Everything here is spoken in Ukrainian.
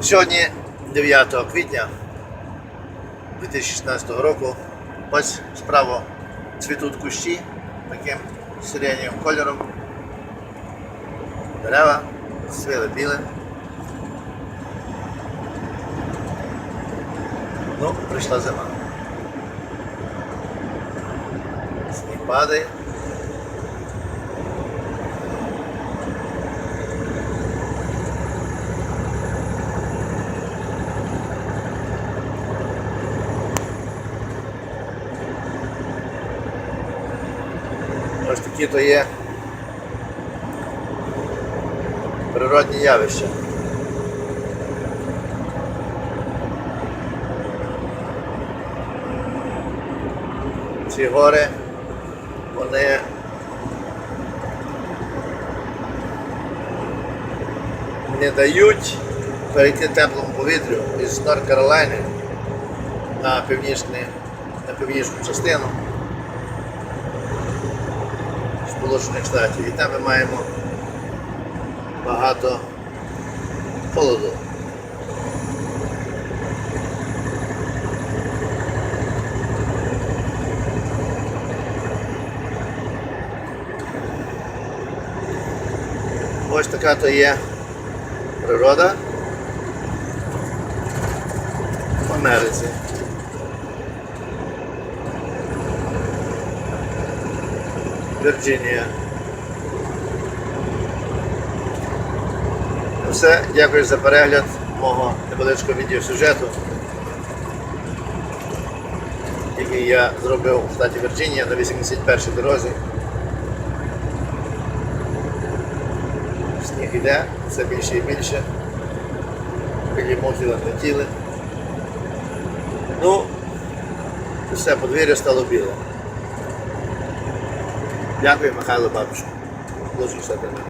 Сьогодні 9 квітня 2016 року. Ось справа цвітуть кущі таким сиреневим кольором. Дерева свили білим. Ну, прийшла зима. Сніг падає. Ось такі то є природні явища. Ці гори, вони не дають перейти теплому повітрю із Норд Каролайни на, північну частину. Сполучених Штатів. І там ми маємо багато холоду. Ось така то є природа в Америці. Вірджинія. Ну Все, дякую за перегляд мого невеличкого відеосюжету, який я зробив в штаті Вірджинія на 81-й дорозі. Сніг іде, все більше і більше. Білі мухи летіли. Ну, все, подвір'я стало біле. Дякую, Михайло Бабчу. Дуже все тебе.